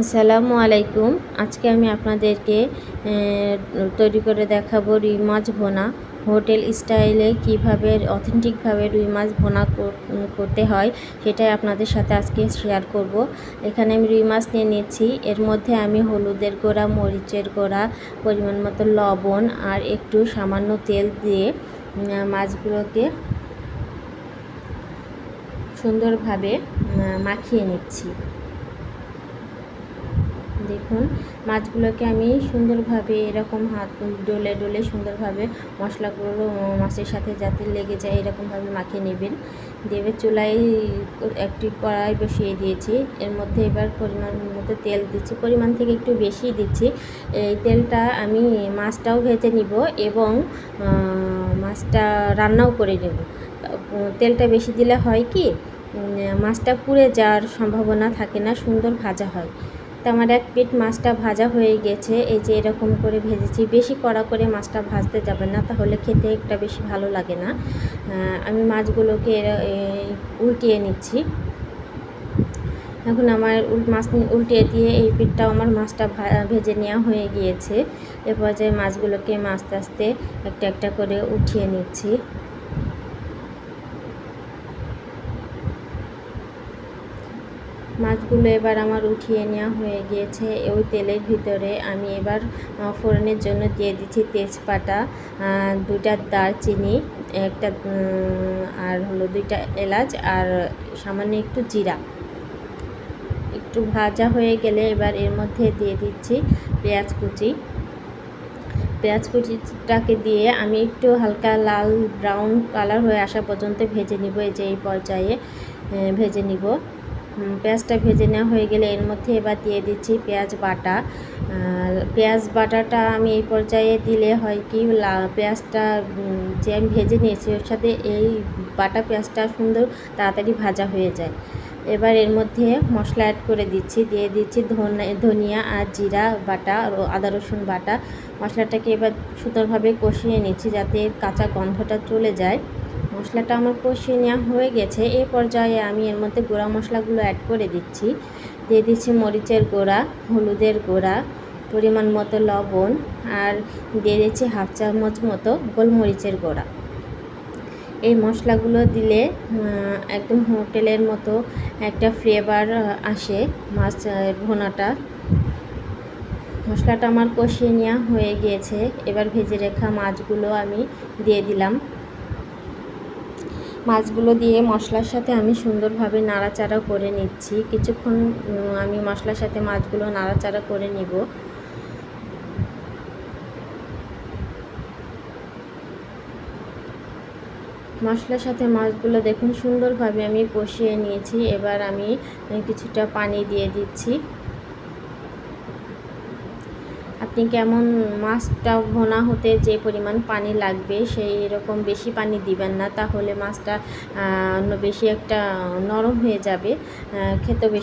আসসালামু আলাইকুম। আজকে আমি আপনাদেরকে তৈরি করে দেখাবো রুই মাছ ভোনা। হোটেল স্টাইলে কীভাবে অথেন্টিকভাবে রুই মাছ ভোনা করতে হয়, সেটাই আপনাদের সাথে আজকে শেয়ার করব। এখানে আমি রুই মাছ নিয়ে নিচ্ছি। এর মধ্যে আমি হলুদের গোড়া, মরিচের গোড়া, পরিমাণ মতো লবণ আর একটু সামান্য তেল দিয়ে মাছগুলোকে সুন্দরভাবে মাখিয়ে নিচ্ছি। দেখুন, মাছগুলোকে আমি সুন্দরভাবে এরকম হাত ডলে ডলে সুন্দরভাবে মশলাগুলো মাছের সাথে যাতে লেগে যায়, এরকমভাবে মাখিয়ে নেবেন। দেবে চুলায় একটি কড়াই বসিয়ে দিয়েছি। এর মধ্যে এবার পরিমাণ মতো তেল দিচ্ছি। পরিমাণ থেকে একটু বেশি দিচ্ছি। এই তেলটা আমি মাছটাও ভেজে নিব এবং মাছটা রান্নাও করে নেব। তেলটা বেশি দিলে হয় কি মাছটা পুড়ে যাওয়ার সম্ভাবনা থাকে না, সুন্দর ভাজা হয়। তো আমার এক পিঠ মাছটা ভাজা হয়ে গেছে। এই যে এরকম করে ভেজেছি। বেশি কড়া করে মাছটা ভাজতে যাবে না, তাহলে খেতে একটা বেশি ভালো লাগে না। আমি মাছগুলোকে উল্টিয়ে নিচ্ছি। এখন আমার মাছ উল্টিয়ে দিয়ে এই পিঠটাও আমার মাছটা ভেজে নেওয়া হয়ে গিয়েছে। এ পর্যায়ে মাছগুলোকে আস্তে আস্তে একটা একটা করে উঠিয়ে নিচ্ছি। মাছগুলো এবার আমার উঠিয়ে নেওয়া হয়ে গিয়েছে। ওই তেলের ভিতরে আমি এবার ফোড়নের জন্য দিয়ে দিচ্ছি তেজপাতা দুইটা দারচিনি, একটা আর হলো দুইটা এলাচ, আর সামান্য একটু জিরা। একটু ভাজা হয়ে গেলে এবার এর মধ্যে দিয়ে দিচ্ছি পেঁয়াজ কুচি। পেঁয়াজ কুচিটাকে দিয়ে আমি একটু হালকা লাল ব্রাউন কালার হয়ে আসা পর্যন্ত ভেজে নিব, এই যে এই পর্যায়ে ভেজে নিব। পেঁয়াজটা ভেজে নেওয়া হয়ে গেলে এর মধ্যে এবার দিয়ে দিচ্ছি পেঁয়াজ বাটা। পেঁয়াজ বাটাটা আমি এই পর্যায়ে দিলে হয় কি পেঁয়াজটা যে আমি ভেজে নিয়েছি ওর সাথে এই বাটা পেঁয়াজটা সুন্দর তাড়াতাড়ি ভাজা হয়ে যায়। এবার এর মধ্যে মশলা অ্যাড করে দিচ্ছি, দিয়ে দিচ্ছি ধনে, ধনিয়া আর জিরা বাটা আর আদা রসুন বাটা। মশলাটাকে এবার সুন্দরভাবে কষিয়ে নিচ্ছি যাতে কাঁচা গন্ধটা চলে যায়। মশলাটা আমার কষিয়ে নেওয়া হয়ে গেছে। এই পর্যায়ে আমি এর মধ্যে গুঁড়া মশলাগুলো অ্যাড করে দিচ্ছি। দিয়ে দিচ্ছি মরিচের গুঁড়া, হলুদের গুঁড়া, পরিমাণ মতো লবণ আর দিয়ে দিচ্ছি হাফ চামচ মতো গোলমরিচের গুঁড়া। এই মশলাগুলো দিলে একদম হোটেলের মতো একটা ফ্লেভার আসে মাছ ভুনাটা। মশলাটা আমার কষিয়ে নেওয়া হয়ে গিয়েছে এবার ভেজে রেখা মাছগুলো আমি দিয়ে দিলাম। মাছগুলো দিয়ে মশলার সাথে আমি সুন্দরভাবে নাড়াচাড়া করে নিচ্ছি। কিছুক্ষণ আমি মশলার সাথে মাছগুলো নাড়াচাড়া করে নিব। মশলার সাথে মাছগুলো দেখুন সুন্দরভাবে আমি কষিয়ে নিয়েছি। এবার আমি কিছুটা পানি দিয়ে দিচ্ছি। আপনি কেমন মাছটা ভোনা হতে যে পরিমাণ পানি লাগবে, সেই রকম বেশি পানি দিবেন না, তাহলে মাছটা অন্য বেশি একটা নরম হয়ে যাবে খেতে বেশি